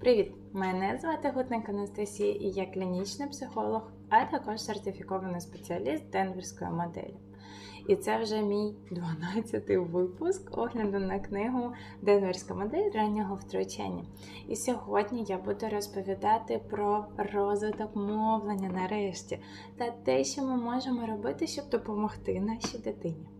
Привіт! Мене звати Гутник Анастасія і я клінічний психолог, а також сертифікований спеціаліст денверської моделі. І це вже мій 12-й випуск огляду на книгу Денверська модель раннього втручання. І сьогодні я буду розповідати про розвиток мовлення нарешті та те, що ми можемо робити, щоб допомогти нашій дитині.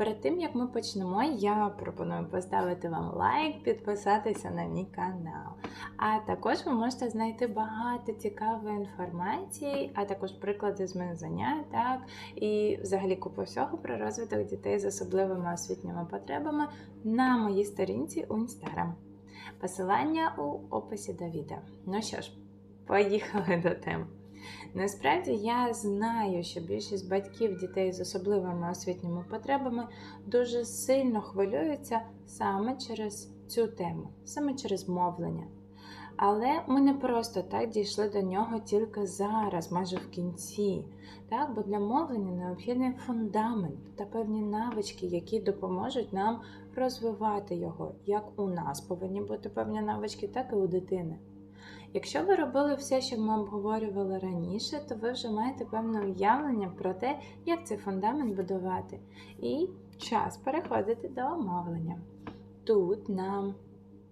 Перед тим як ми почнемо, я пропоную поставити вам лайк, підписатися на мій канал. А також ви можете знайти багато цікавої інформації, а також приклади з моїх занять, так, і взагалі купу всього про розвиток дітей з особливими освітніми потребами на моїй сторінці у Instagram. Посилання у описі до відео. Ну що ж, поїхали до теми. Насправді я знаю, що більшість батьків дітей з особливими освітніми потребами дуже сильно хвилюються саме через цю тему, саме через мовлення. Але ми не просто так дійшли до нього тільки зараз, майже в кінці. Так? Бо для мовлення необхідний фундамент та певні навички, які допоможуть нам розвивати його. Як у нас повинні бути певні навички, так і у дитини. Якщо ви робили все, що ми обговорювали раніше, то ви вже маєте певне уявлення про те, як цей фундамент будувати. І час переходити до мовлення. Тут нам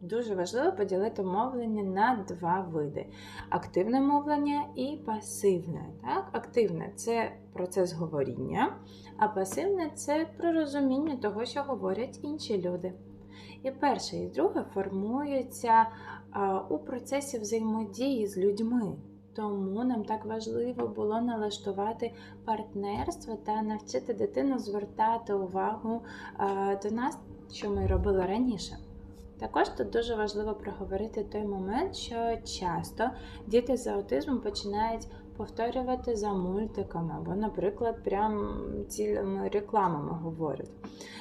дуже важливо поділити мовлення на два види: активне мовлення і пасивне. Так? Активне це процес говоріння, а пасивне це про розуміння того, що говорять інші люди. І перше, і друге формуються у процесі взаємодії з людьми. Тому нам так важливо було налаштувати партнерство та навчити дитину звертати увагу до нас, що ми робили раніше. Також тут дуже важливо проговорити той момент, що часто діти з аутизмом починають повторювати за мультиками, або, наприклад, прям цілими рекламами говорять.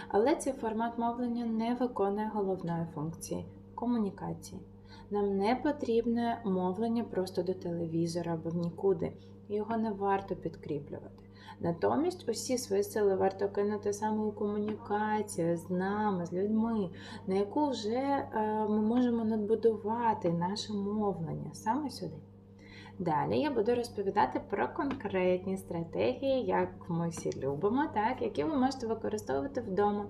Але цей формат мовлення не виконує головної функції комунікації. Нам не потрібне мовлення просто до телевізора або в нікуди, його не варто підкріплювати. Натомість усі свої сили варто кинути саме у комунікацію з нами, з людьми, на яку вже е, ми можемо надбудувати наше мовлення саме сюди. Далі я буду розповідати про конкретні стратегії, як ми всі любимо, так, які ви можете використовувати вдома.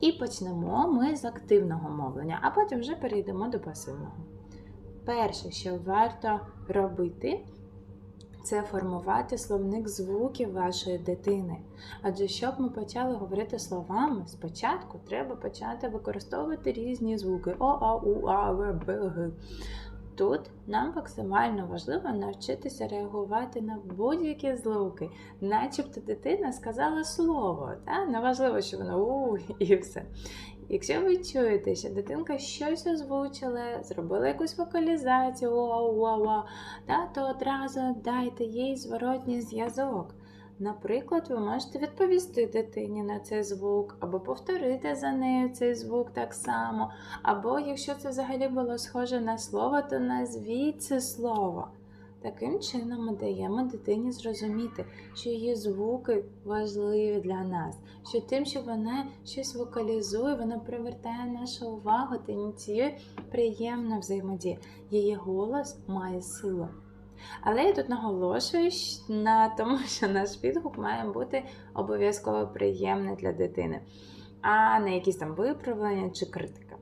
І почнемо ми з активного мовлення, а потім вже перейдемо до пасивного. Перше, що варто робити, це формувати словник звуків вашої дитини. Адже щоб ми почали говорити словами, спочатку треба почати використовувати різні звуки О, А, У, А, В, Б, Г. Тут нам максимально важливо навчитися реагувати на будь-які звуки, начебто дитина сказала слово. Та? Не важливо, що воно у і все. Якщо ви чуєте, що дитинка щось озвучила, зробила якусь вокалізацію, уа-уа-уа, то одразу дайте їй зворотній зв'язок. Наприклад, ви можете відповісти дитині на цей звук, або повторити за нею цей звук так само. Або, якщо це взагалі було схоже на слово, то назвіть це слово. Таким чином ми даємо дитині зрозуміти, що її звуки важливі для нас, що тим, що вона щось вокалізує, вона привертає нашу увагу та ініціює приємну взаємодію. Її голос має силу. Але я тут наголошую на тому, що наш відгук має бути обов'язково приємний для дитини, а не якісь там виправлення чи критика.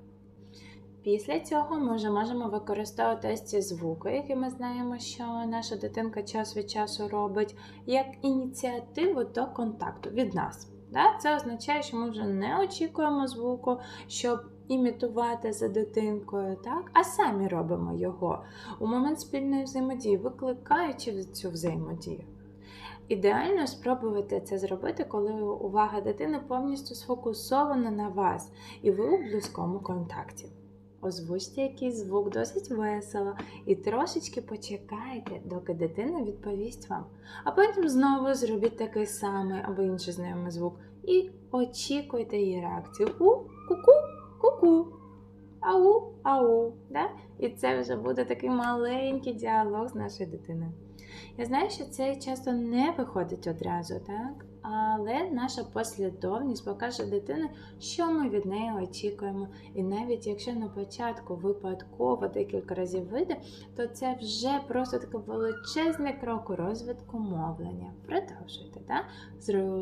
Після цього ми вже можемо використовувати ось ці звуки, які ми знаємо, що наша дитинка час від часу робить, як ініціативу до контакту від нас. Це означає, що ми вже не очікуємо звуку, щоб імітувати за дитинкою, так? а самі робимо його у момент спільної взаємодії, викликаючи цю взаємодію. Ідеально спробувати це зробити, коли увага дитини повністю сфокусована на вас, і ви у близькому контакті. Озвучте якийсь звук досить весело і трошечки почекайте, доки дитина відповість вам. А потім знову зробіть такий самий або інший знайомий звук і очікуйте її реакцію у ку-ку, ау, ау. Да? І це вже буде такий маленький діалог з нашою дитиною. Я знаю, що це часто не виходить одразу, так? Але наша послідовність покаже дитині, що ми від неї очікуємо. І навіть якщо на початку випадково декілька разів вийде, то це вже просто такий величезний крок у розвитку мовлення. Продовжуйте, так?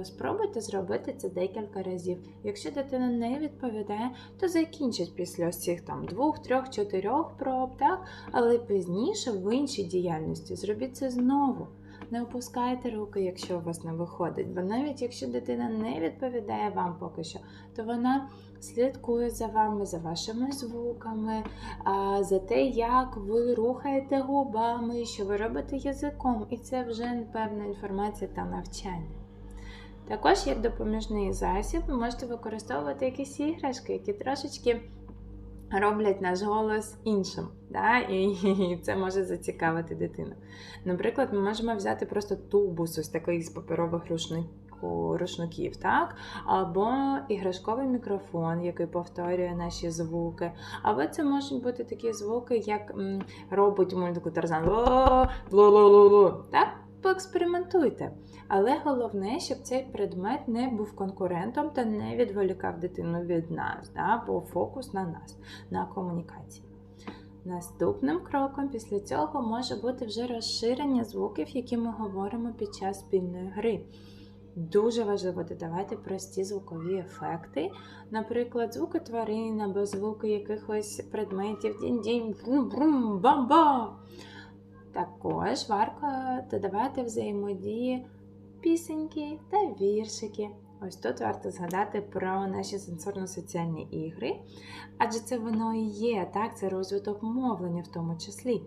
спробуйте зробити це декілька разів. Якщо дитина не відповідає, то закінчить після цих там двох, трьох, чотирьох проб, так? але пізніше в іншій діяльності зробіть це знову. Не опускайте руки, якщо у вас не виходить, бо навіть якщо дитина не відповідає вам поки що, то вона слідкує за вами, за вашими звуками, за те, як ви рухаєте губами, що ви робите язиком, і це вже певна інформація та навчання. Також, як допоміжний засіб, ви можете використовувати якісь іграшки, які трошечки роблять наш голос іншим. Да? І, це може зацікавити дитину. Наприклад, ми можемо взяти просто тубус, ось такий з паперових рушників. Рушників, так? Або іграшковий мікрофон, який повторює наші звуки. Або це можуть бути такі звуки, як робить мультику Тарзан. Так? Поекспериментуйте. Але головне, щоб цей предмет не був конкурентом та не відволікав дитину від нас, да? бо фокус на нас, на комунікації. Наступним кроком після цього може бути вже розширення звуків, які ми говоримо під час спільної гри. Дуже важливо додавати прості звукові ефекти, наприклад, звуки тварин або звуки якихось предметів дінь-дінь, брум-брум, бам-ба. Також варто додавати взаємодії пісеньки та віршики. Ось тут варто згадати про наші сенсорно-соціальні ігри, адже це воно і є, так, це розвиток мовлення в тому числі.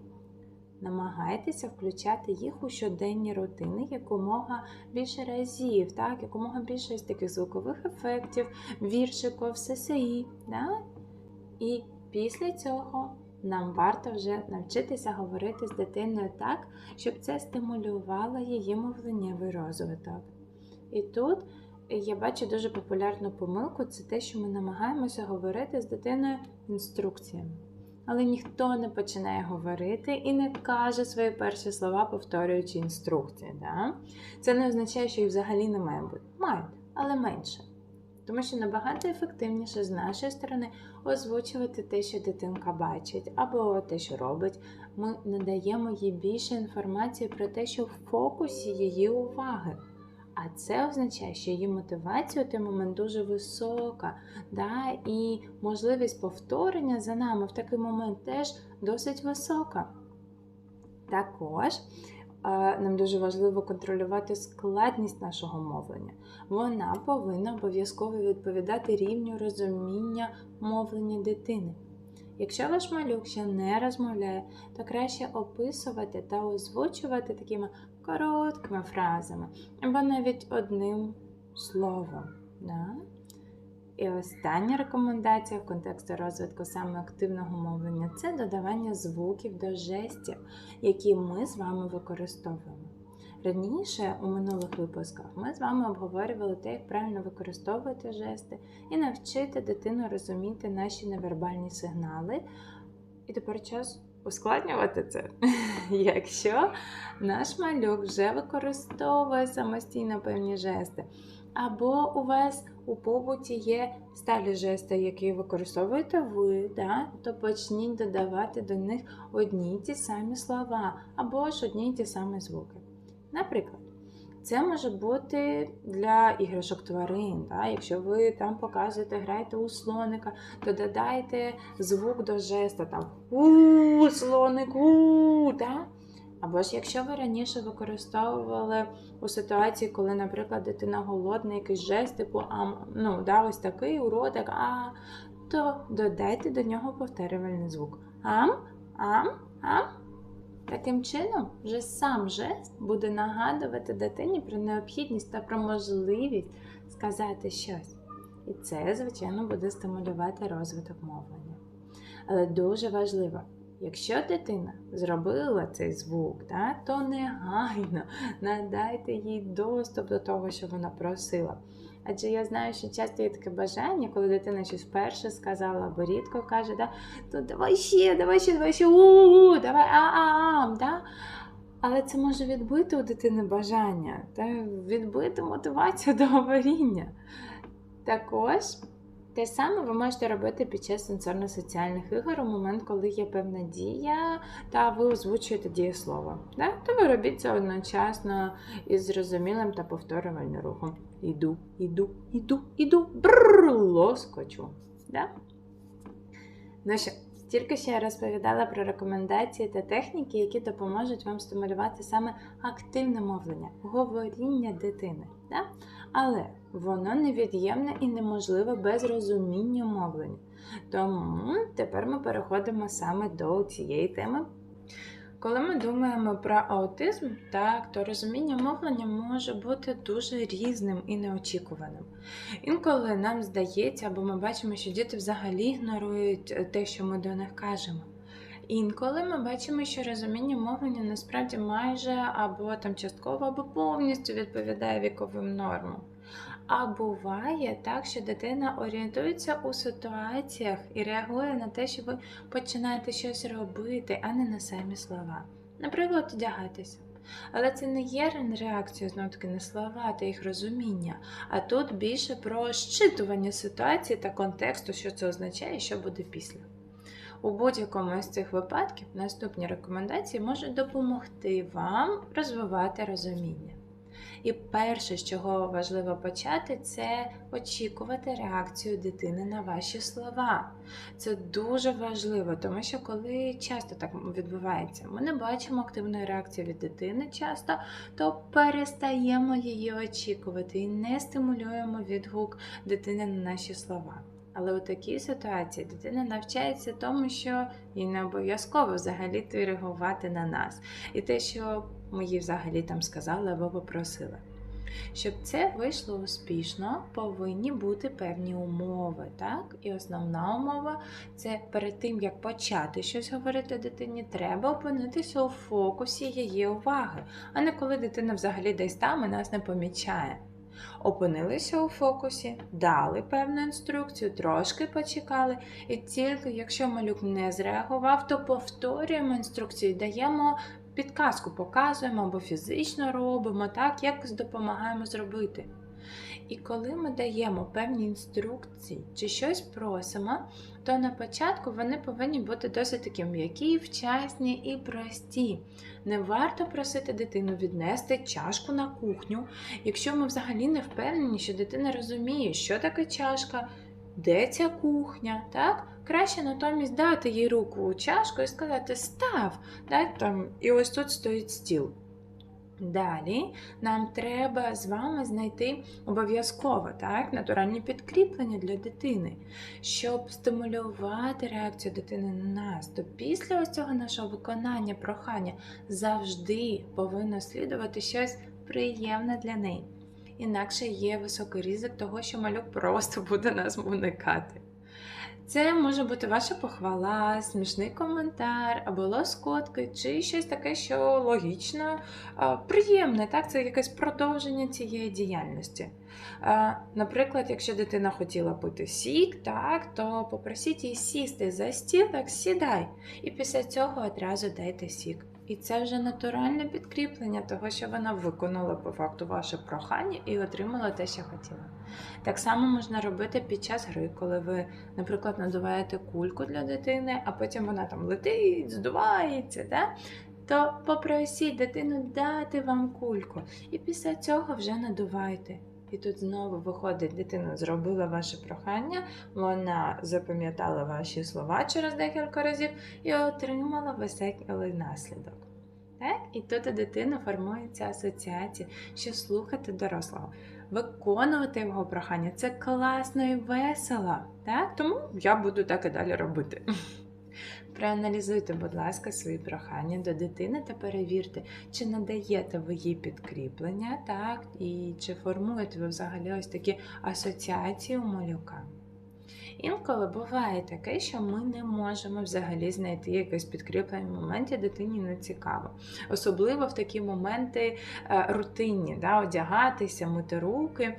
Намагайтеся включати їх у щоденні рутини якомога більше разів, так, якомога більше таких звукових ефектів, віршиків, ССІ. Да? І після цього нам варто вже навчитися говорити з дитиною так, щоб це стимулювало її мовленнєвий розвиток. І тут я бачу дуже популярну помилку це те, що ми намагаємося говорити з дитиною інструкціями. Але ніхто не починає говорити і не каже свої перші слова, повторюючи інструкції. Да? Це не означає, що їх взагалі не має бути. Мають, але менше. Тому що набагато ефективніше з нашої сторони озвучувати те, що дитинка бачить, або те, що робить. Ми надаємо їй більше інформації про те, що в фокусі її уваги. А це означає, що її мотивація у той момент дуже висока, да? і можливість повторення за нами в такий момент теж досить висока. Також нам дуже важливо контролювати складність нашого мовлення. Вона повинна обов'язково відповідати рівню розуміння мовлення дитини. Якщо ваш малюк ще не розмовляє, то краще описувати та озвучувати такими короткими фразами або навіть одним словом. Да? І остання рекомендація в контексті розвитку саме активного мовлення це додавання звуків до жестів, які ми з вами використовуємо. Раніше у минулих випусках ми з вами обговорювали те, як правильно використовувати жести і навчити дитину розуміти наші невербальні сигнали. І тепер час ускладнювати це. Якщо наш малюк вже використовує самостійно певні жести, або у вас у побуті є сталі жести, які використовуєте ви, да? то почніть додавати до них одні й ті самі слова, або ж одні й ті самі звуки. Наприклад, це може бути для іграшок тварин. Да? Якщо ви там показуєте, граєте у слоника, то додайте звук до жеста, там у слоник, у да? Або ж якщо ви раніше використовували у ситуації, коли, наприклад, дитина голодна, якийсь жест, типу ам, ну, да, ось такий уродик, а, то додайте до нього повторювальний звук. Ам, ам, ам. Таким чином, вже сам жест буде нагадувати дитині про необхідність та про можливість сказати щось. І це, звичайно, буде стимулювати розвиток мовлення. Але дуже важливо, якщо дитина зробила цей звук, да, то негайно надайте їй доступ до того, що вона просила. Адже я знаю, що часто є таке бажання, коли дитина щось вперше сказала або рідко каже, да, то давай ще, давай ще, давай ще, у-у-у, давай а-а-а, да? Але це може відбити у дитини бажання та відбити мотивацію до говоріння. Також те саме ви можете робити під час сенсорно-соціальних ігор у момент, коли є певна дія, та ви озвучуєте дієслово. Да? То ви робіть це одночасно із зрозумілим та повторювальним рухом. Іду, іду, іду, іду, бррр, лоскочу. Да? Ну що, тільки що я розповідала про рекомендації та техніки, які допоможуть вам стимулювати саме активне мовлення, говоріння дитини. Да? Але воно невід'ємне і неможливе без розуміння мовлення. Тому тепер ми переходимо саме до цієї теми. Коли ми думаємо про аутизм, так, то розуміння мовлення може бути дуже різним і неочікуваним. Інколи нам здається, або ми бачимо, що діти взагалі ігнорують те, що ми до них кажемо. Інколи ми бачимо, що розуміння мовлення насправді майже або там частково, або повністю відповідає віковим нормам. А буває так, що дитина орієнтується у ситуаціях і реагує на те, що ви починаєте щось робити, а не на самі слова. Наприклад, одягатися. Але це не є реакція знову таки на слова та їх розуміння, а тут більше про щитування ситуації та контексту, що це означає, що буде після. У будь-якому з цих випадків наступні рекомендації можуть допомогти вам розвивати розуміння. І перше, з чого важливо почати, це очікувати реакцію дитини на ваші слова. Це дуже важливо, тому що коли часто так відбувається, ми не бачимо активної реакції від дитини часто, то перестаємо її очікувати і не стимулюємо відгук дитини на наші слова. Але у такій ситуації дитина навчається тому, що їй не обов'язково взагалі реагувати на нас. І те, що ми їй взагалі там сказали або попросили. Щоб це вийшло успішно, повинні бути певні умови. так? І основна умова це перед тим, як почати щось говорити дитині, треба опинитися у фокусі її уваги, а не коли дитина взагалі десь там і нас не помічає. Опинилися у фокусі, дали певну інструкцію, трошки почекали, і тільки якщо малюк не зреагував, то повторюємо інструкцію, даємо підказку, показуємо або фізично робимо, так, як допомагаємо зробити. І коли ми даємо певні інструкції чи щось просимо, то на початку вони повинні бути досить такі м'які, вчасні і прості. Не варто просити дитину віднести чашку на кухню, якщо ми взагалі не впевнені, що дитина розуміє, що таке чашка, де ця кухня. так? Краще натомість дати їй руку у чашку і сказати Став, так? там, і ось тут стоїть стіл. Далі нам треба з вами знайти обов'язково так, натуральні підкріплення для дитини, щоб стимулювати реакцію дитини на нас. То після ось цього нашого виконання, прохання завжди повинно слідувати щось приємне для неї. Інакше є високий ризик того, що малюк просто буде нас уникати. Це може бути ваша похвала, смішний коментар або лоскотки, чи щось таке, що логічно, приємне. Так? Це якесь продовження цієї діяльності. Наприклад, якщо дитина хотіла пити сік, так, то попросіть її сісти за стіл, так сідай, і після цього одразу дайте сік. І це вже натуральне підкріплення того, що вона виконала по факту ваше прохання і отримала те, що хотіла. Так само можна робити під час гри, коли ви, наприклад, надуваєте кульку для дитини, а потім вона там летить, здувається. Да? То попросіть дитину дати вам кульку. І після цього вже надувайте. І тут знову виходить, дитина зробила ваше прохання, вона запам'ятала ваші слова через декілька разів і отримала веселий наслідок. Так? І тут у дитини формується асоціація, що слухати дорослого, виконувати його прохання це класно і весело. Так? Тому я буду так і далі робити. Проаналізуйте, будь ласка, свої прохання до дитини та перевірте, чи надаєте ви їй підкріплення, так, і чи формуєте ви взагалі ось такі асоціації у малюка. Інколи буває таке, що ми не можемо взагалі знайти якесь підкріплення в моменті дитині не цікаво. Особливо в такі моменти е, рутинні, да, одягатися, мити руки.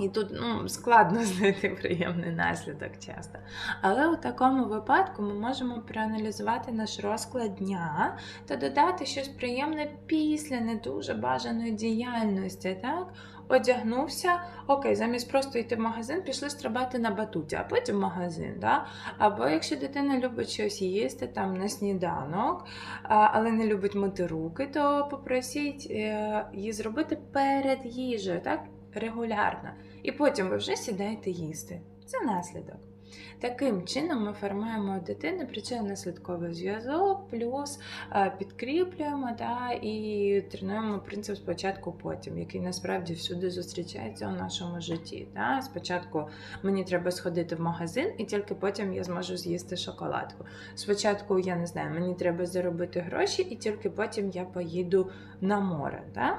І тут ну, складно знайти приємний наслідок часто. Але у такому випадку ми можемо проаналізувати наш розклад дня та додати щось приємне після не дуже бажаної діяльності. так? Одягнувся, окей, замість просто йти в магазин, пішли стрибати на батуті, а потім в магазин. Да? Або якщо дитина любить щось їсти там на сніданок, але не любить мити руки, то попросіть е, її зробити перед їжею, так? Регулярно. І потім ви вже сідаєте їсти. Це наслідок. Таким чином ми формуємо у дитини причинно-наслідковий зв'язок, плюс підкріплюємо да, і тренуємо принцип спочатку потім, який насправді всюди зустрічається у нашому житті. Да. Спочатку мені треба сходити в магазин, і тільки потім я зможу з'їсти шоколадку. Спочатку, я не знаю, мені треба заробити гроші, і тільки потім я поїду на море. Да.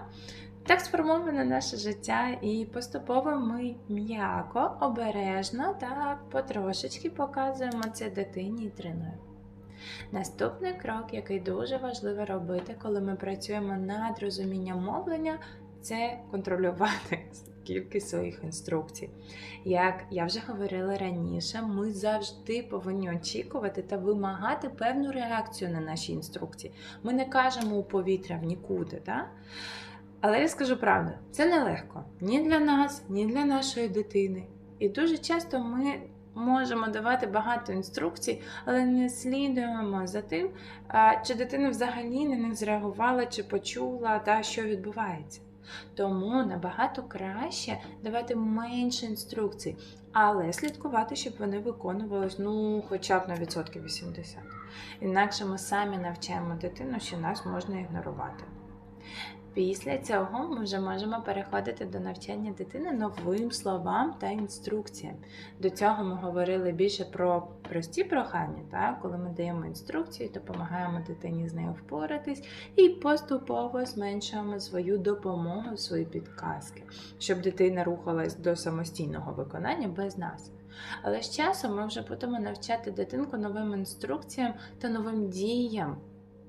Так сформоване наше життя, і поступово ми м'яко, обережно та потрошечки показуємо це дитині і тренуємо. Наступний крок, який дуже важливо робити, коли ми працюємо над розумінням мовлення, це контролювати кількість своїх інструкцій. Як я вже говорила раніше, ми завжди повинні очікувати та вимагати певну реакцію на наші інструкції. Ми не кажемо у повітря в нікуди. Так? Але я скажу правду, це нелегко ні для нас, ні для нашої дитини. І дуже часто ми можемо давати багато інструкцій, але не слідуємо за тим, чи дитина взагалі на них зреагувала, чи почула, та що відбувається. Тому набагато краще давати менше інструкцій, але слідкувати, щоб вони виконувались ну, хоча б на відсотки 80. Інакше ми самі навчаємо дитину, що нас можна ігнорувати. Після цього ми вже можемо переходити до навчання дитини новим словам та інструкціям. До цього ми говорили більше про прості прохання, так? коли ми даємо інструкції, допомагаємо дитині з нею впоратись і поступово зменшуємо свою допомогу, свої підказки, щоб дитина рухалась до самостійного виконання без нас. Але з часом ми вже будемо навчати дитинку новим інструкціям та новим діям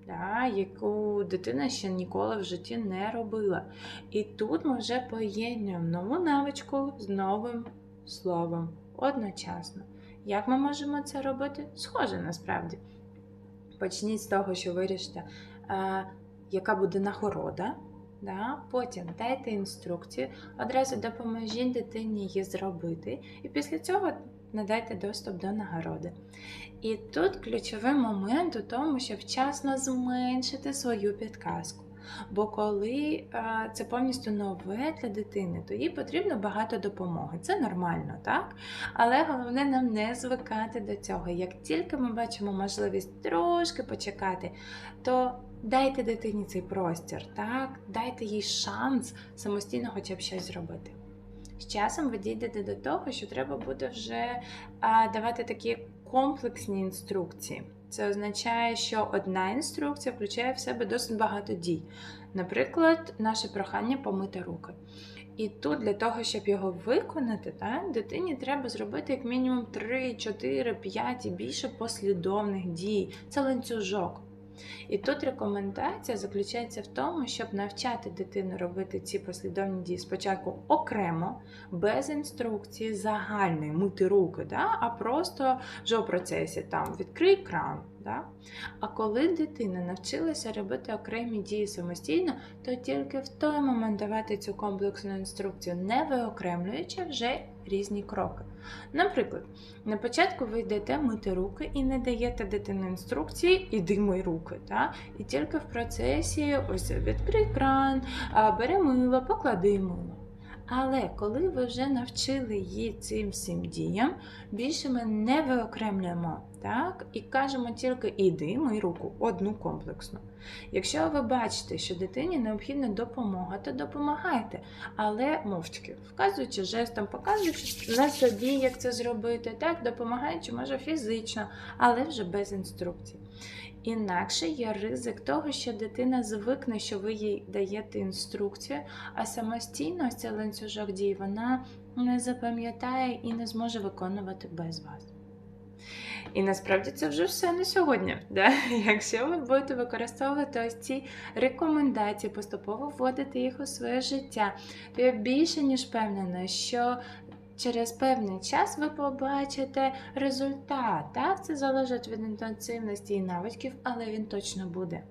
да, яку дитина ще ніколи в житті не робила. І тут ми вже поєднуємо нову навичку з новим словом одночасно. Як ми можемо це робити? Схоже насправді. Почніть з того, що вирішите, а, яка буде нагорода. Да? Потім дайте інструкцію, одразу допоможіть дитині її зробити. І після цього надайте доступ до нагороди. І тут ключовий момент у тому, щоб вчасно зменшити свою підказку. Бо коли а, це повністю нове для дитини, то їй потрібно багато допомоги. Це нормально, так? Але головне нам не звикати до цього. Як тільки ми бачимо можливість трошки почекати, то дайте дитині цей простір, так? дайте їй шанс самостійно хоча б щось зробити. З часом ви дійдете до того, що треба буде вже давати такі комплексні інструкції. Це означає, що одна інструкція включає в себе досить багато дій. Наприклад, наше прохання помити руки. І тут для того, щоб його виконати, так, дитині треба зробити як мінімум 3, 4, 5 і більше послідовних дій. Це ланцюжок. І тут рекомендація заключається в тому, щоб навчати дитину робити ці послідовні дії спочатку окремо, без інструкції загальної мити руки, да? а просто вже у процесі там відкрий кран. Да? А коли дитина навчилася робити окремі дії самостійно, то тільки в той момент давати цю комплексну інструкцію, не виокремлюючи вже різні кроки. Наприклад, на початку ви йдете мити руки і не даєте дитині інструкції, іди мий руки. Та? І тільки в процесі ось відкрий кран, бери мило, поклади мило. Але коли ви вже навчили її цим всім діям, більше ми не виокремлюємо так? і кажемо тільки іди мий руку, одну комплексну. Якщо ви бачите, що дитині необхідна допомога, то допомагайте, але мовчки, вказуючи жестом, показуючи на собі, як це зробити, так, допомагаючи, може фізично, але вже без інструкцій. Інакше є ризик того, що дитина звикне, що ви їй даєте інструкцію, а самостійно цей ланцюжок дій вона не запам'ятає і не зможе виконувати без вас. І насправді це вже все на сьогодні. Да? Якщо ви будете використовувати ось ці рекомендації, поступово вводити їх у своє життя, то я більше ніж впевнена, що через певний час ви побачите результат. Так, це залежить від інтенсивності і навичків, але він точно буде.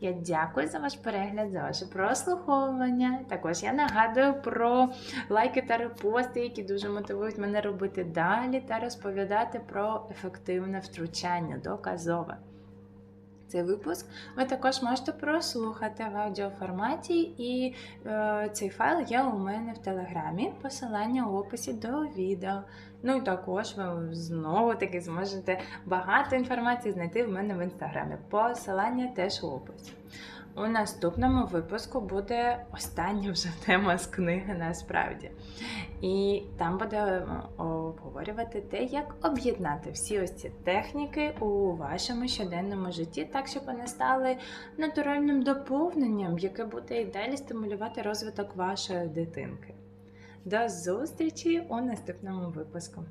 Я дякую за ваш перегляд, за ваше прослуховування. Також я нагадую про лайки та репости, які дуже мотивують мене робити далі та розповідати про ефективне втручання доказове. Цей випуск ви також можете прослухати в аудіоформаті, і е, цей файл є у мене в телеграмі. Посилання у описі до відео. Ну і також ви знову таки зможете багато інформації знайти в мене в інстаграмі. Посилання теж у описі. У наступному випуску буде остання вже тема з книги насправді. І там будемо обговорювати те, як об'єднати всі ось ці техніки у вашому щоденному житті, так, щоб вони стали натуральним доповненням, яке буде і далі стимулювати розвиток вашої дитинки. До зустрічі у наступному випуску!